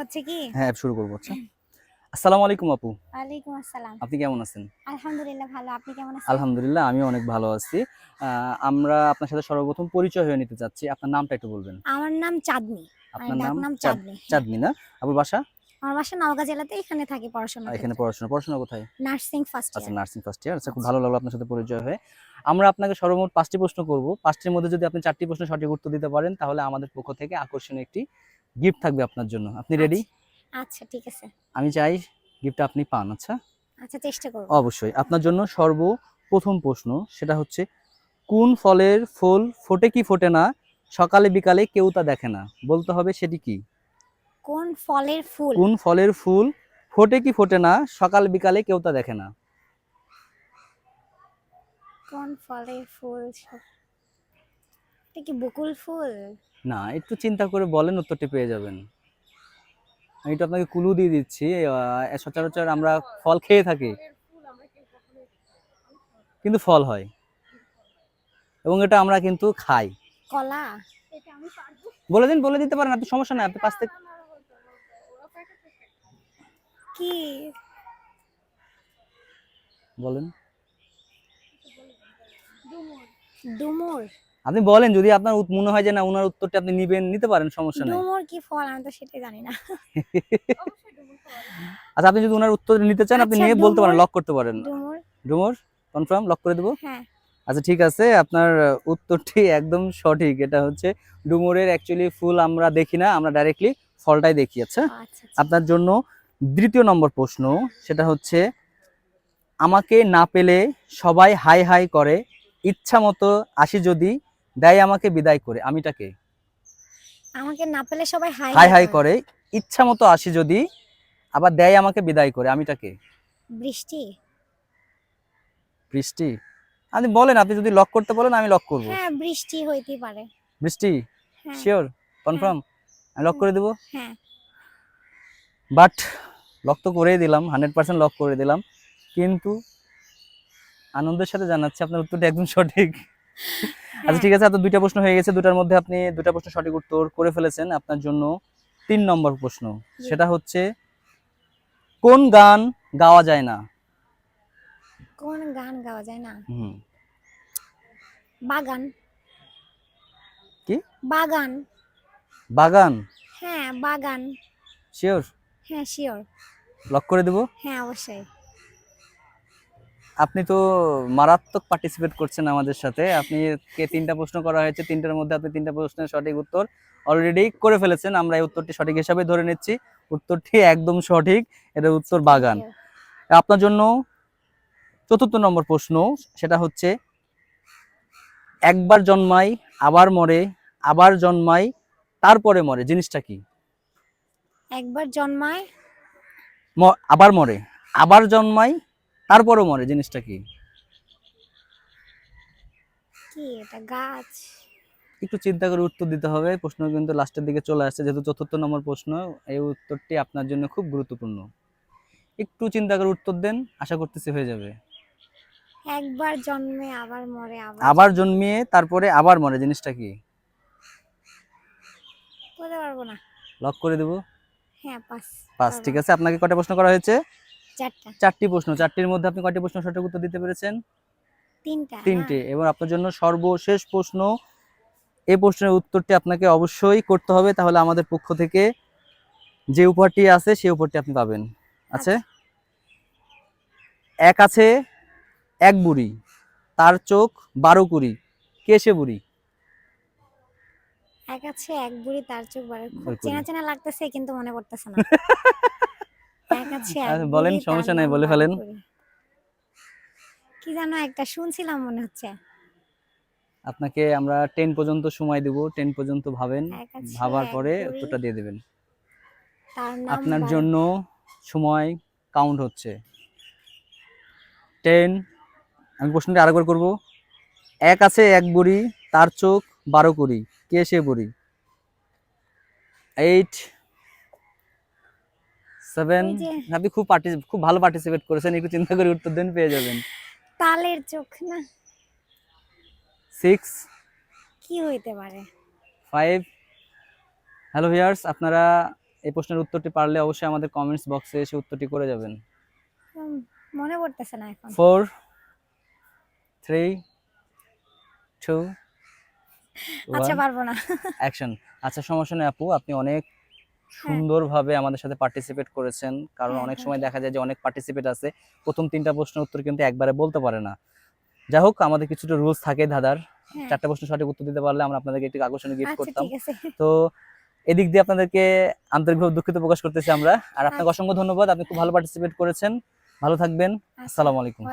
হচ্ছে কি? হ্যাঁ শুরু করব আচ্ছা। আসসালামু আলাইকুম আপু। ওয়ালাইকুম আসসালাম। আপনি কেমন আছেন? আলহামদুলিল্লাহ ভালো। আপনি কেমন আছেন? আলহামদুলিল্লাহ আমি অনেক ভালো আছি। আমরা আপনার সাথে সর্বপ্রথম পরিচয় হয়ে নিতে চাচ্ছি। আপনার নামটা একটু বলবেন। আমার নাম চাঁদনি। আপনার নাম চাঁদনি। চাঁদনি না? আপুর বাসা? আমার বাসা নওগাঁ জেলাতে এখানে থাকি পড়াশোনা এখানে পড়াশোনা। পড়াশোনা কোথায়? নার্সিং ফার্স্ট আচ্ছা নার্সিং ফার্স্ট ইয়ার আচ্ছা খুব। ভালো লাগল আপনার সাথে পরিচয় হয়ে। আমরা আপনাকে সর্বমোট পাঁচটি প্রশ্ন করব। পাঁচটির মধ্যে যদি আপনি চারটি প্রশ্ন সঠিক উত্তর দিতে পারেন তাহলে আমাদের পক্ষ থেকে আকর্ষণীয় একটি গিফট থাকবে আপনার জন্য। আপনি রেডি আচ্ছা ঠিক আছে। আমি চাই গিফটটা আপনি পান আচ্ছা? আচ্ছা চেষ্টা করব। অবশ্যই। আপনার জন্য সর্বপ্রথম প্রশ্ন সেটা হচ্ছে কোন ফলের ফুল ফোটে কি ফোটে না? সকালে বিকালে কেউ তা দেখে না। বলতে হবে সেটি কি? কোন ফলের ফুল? কোন ফলের ফুল ফোটে কি ফোটে না? সকাল বিকালে কেউ তা দেখে না। কোন ফলের ফুল এটা কি বকুল ফুল? না একটু চিন্তা করে বলেন উত্তরটি পেয়ে যাবেন। আমি তো আপনাকে কুলু দিয়ে দিচ্ছি সচরাচর আমরা ফল খেয়ে থাকি। কিন্তু ফল হয়। এবং এটা আমরা কিন্তু খাই। কলা? বলে দিন বলে দিতে পারেন আপনি সমস্যা নাই আপনি পাশ থেকে কি? বলেন। ডুমুর। আপনি বলেন যদি আপনার মনে হয় যে না ওনার উত্তরটা আপনি নিবেন নিতে পারেন সমস্যা নেই। ডুমুর কি ফল আমি তো সেটাই জানি না। আচ্ছা আপনি যদি ওনার উত্তর নিতে চান আপনি আচ্ছা, নিয়ে বলতে পারেন লক করতে পারেন। ডুমুর। ডুমোর কনফার্ম লক করে দেবো? হ্যাঁ। আচ্ছা ঠিক আছে আপনার উত্তরটি একদম সঠিক। এটা হচ্ছে ডুমুরের অ্যাকচুয়ালি ফুল আমরা দেখি না আমরা ডাইরেক্টলি ফলটাই দেখি আচ্ছা? আচ্ছা আচ্ছা। আপনার জন্য দ্বিতীয় নম্বর প্রশ্ন সেটা হচ্ছে আমাকে না পেলে সবাই হাই হাই করে ইচ্ছা মতো আসি যদি দেয় আমাকে বিদায় করে। আমিটাকে আমাকে না পেলে সবাই হাই হাই হাই করে। ইচ্ছা মতো আসি যদি আবার দেয় আমাকে বিদায় করে। আমিটাকে বৃষ্টি। বৃষ্টি? আপনি বলেন আপনি যদি লক করতে বলেন আমি লক করব। হ্যাঁ বৃষ্টি হইতে পারে। বৃষ্টি? হ্যাঁ। শিওর কনফার্ম আমি লক করে দেবো? হ্যাঁ। বাট লক তো করেই দিলাম হান্ড্রেড পার্সেন্ট লক করে দিলাম। কিন্তু আনন্দের সাথে জানাচ্ছি আপনার উত্তরটা একদম সঠিক। আচ্ছা হ্যাঁ। ঠিক আছে আপনার দুইটা প্রশ্ন হয়ে গেছে দুটার মধ্যে আপনি দুটা প্রশ্ন সঠিক উত্তর করে ফেলেছেন। আপনার জন্য তিন নম্বর প্রশ্ন। সেটা হচ্ছে কোন গান গাওয়া যায় না? কোন গান গাওয়া যায় না? হুম। বাগান। কি? বাগান। বাগান? হ্যাঁ বাগান। শিওর হ্যাঁ শিওর লক করে দেবো? হ্যাঁ অবশ্যই। আপনি তো মারাত্মক পার্টিসিপেট করছেন আমাদের সাথে। আপনি কে তিনটা প্রশ্ন করা হয়েছে তিনটার মধ্যে আপনি তিনটা প্রশ্নের সঠিক উত্তর অলরেডি করে ফেলেছেন। আমরা এই উত্তরটি সঠিক হিসাবে ধরে নিচ্ছি। উত্তরটি একদম সঠিক এটা উত্তর বাগান. আপনার জন্য চতুর্থ নম্বর প্রশ্ন সেটা হচ্ছে একবার জন্মাই আবার মরে আবার জন্মাই তারপরে মরে জিনিসটা কি? একবার জন্মায় আবার মরে আবার জন্মাই তারপরে মরে জিনিসটা কি? কি এটা গাছ? একটু চিন্তা করে উত্তর দিতে হবে প্রশ্ন কিন্তু লাস্টের দিকে চলে আসছে যেহেতু চতুর্থ নম্বর প্রশ্ন এই উত্তরটি আপনার জন্য খুব গুরুত্বপূর্ণ। একটু চিন্তা করে উত্তর দেন আশা করতেছি হয়ে যাবে। একবার জন্মে আবার মরে আবার আবার জন্মিয়ে তারপরে আবার মরে জিনিসটা কি? বলতে পারব না। লক করে দেবো? হ্যাঁ পাস পাঁচ ঠিক আছে আপনাকে কয়টা প্রশ্ন করা হয়েছে? চারটা। চারটি প্রশ্ন চারটির মধ্যে আপনি কয়টি প্রশ্ন সঠিক উত্তর দিতে পেরেছেন? তিনটা। তিনটে। এবং আপনার জন্য সর্বশেষ প্রশ্ন। এই প্রশ্নের উত্তরটি আপনাকে অবশ্যই করতে হবে তাহলে আমাদের পক্ষ থেকে যে উপহারটি আছে সেই উপহারটি আপনি পাবেন। আছে? এক আছে এক বুড়ি। তার চোখ বারো কুড়ি। কে সে বুড়ি? এক আছে এক বুড়ি তার চোখ বারো চেনা চেনা লাগতেছে কিন্তু মনে পড়তেছে না এক আছে এক আচ্ছা, বলেন, সমস্যা নাই, বলে ফেলেন। কি জানো একটা শুনছিলাম মনে হচ্ছে। আপনাকে আমরা টেন পর্যন্ত সময় দেব টেন পর্যন্ত ভাবেন ভাবার পরে উত্তরটা দিয়ে দেবেন। আপনার জন্য সময় কাউন্ট হচ্ছে। টেন আমি প্রশ্নটা আরেকবার করব। এক আছে এক বুড়ি তার চোখ বারো কুড়ি কে সে বুড়ি? এইট সেভেন আপনি খুব পার্টি খুব ভালো পার্টিসিপেট করেছেন একটু চিন্তা করে উত্তর দেন পেয়ে যাবেন। তালের চোখ না। সিক্স কি হইতে পারে? ফাইভ হ্যালো ভিয়ার্স আপনারা এই প্রশ্নের উত্তরটি পারলে অবশ্যই আমাদের কমেন্টস বক্সে এসে উত্তরটি করে যাবেন। মনে পড়তেছে না এখন। ফোর থ্রি টু আচ্ছা পারব না। অ্যাকশন আচ্ছা সমস্যা নেই আপু আপনি অনেক সুন্দরভাবে আমাদের সাথে পার্টিসিপেট করেছেন। কারণ হ্যাঁ, অনেক হ্যাঁ। সময় দেখা যায় যে অনেক পার্টিসিপেট আছে। প্রথম তিনটা প্রশ্নের উত্তর কিন্তু একবারে বলতে পারে না। যাই হোক আমাদের কিছুটা রুলস থাকে দাদার হ্যাঁ, চারটা প্রশ্ন সঠিক উত্তর দিতে পারলে আমরা আপনাদেরকে একটু আকর্ষণীয় গিফট আচ্ছা করতাম। তো এদিক দিয়ে আপনাদেরকে আন্তরিকভাবে দুঃখিত প্রকাশ করতেছি আমরা। আর আপনাকে আচ্ছা। অসংখ্য ধন্যবাদ। আপনি খুব ভালো পার্টিসিপেট করেছেন। ভালো থাকবেন। আচ্ছা, আসসালামু আলাইকুম।